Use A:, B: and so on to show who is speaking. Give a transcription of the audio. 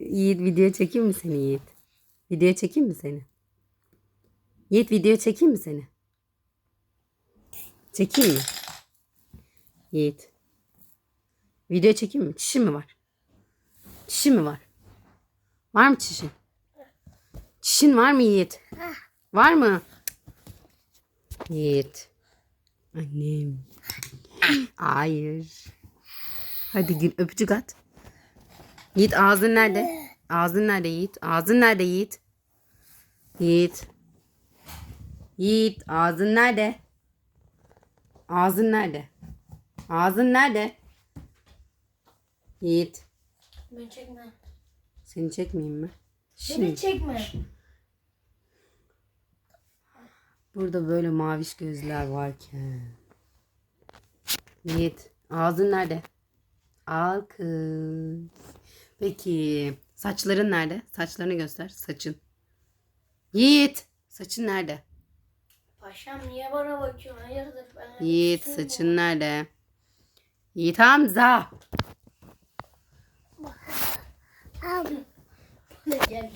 A: Yiğit video çekeyim mi seni Yiğit? Video çekeyim mi seni? Yiğit video çekeyim mi seni? Çekeyim mi? Yiğit. Video çekeyim mi? Çişin mi var? Çişin mi var? Var mı çişin? Çişin var mı Yiğit? Var mı? Yiğit. Annem. Hayır. Hadi gül öpücük at. Yiğit ağzın nerede? Ağzın nerede Yiğit? Ağzın nerede Yiğit? Yiğit. Yiğit ağzın nerede? Ağzın nerede? Ağzın nerede? Yiğit.
B: Beni çekme.
A: Seni çekmeyeyim mi?
B: Beni
A: Şimdi
B: çekme.
A: burada böyle maviş gözler varken. Yiğit ağzın nerede? Al kız. Peki saçların nerede? Saçlarını göster. Saçın. Yiğit saçın nerede?
B: Paşam niye bana bakıyorsun? Hayırdır? Ben
A: Yiğit saçın nerede? Yiğit Hamza.
B: Gel.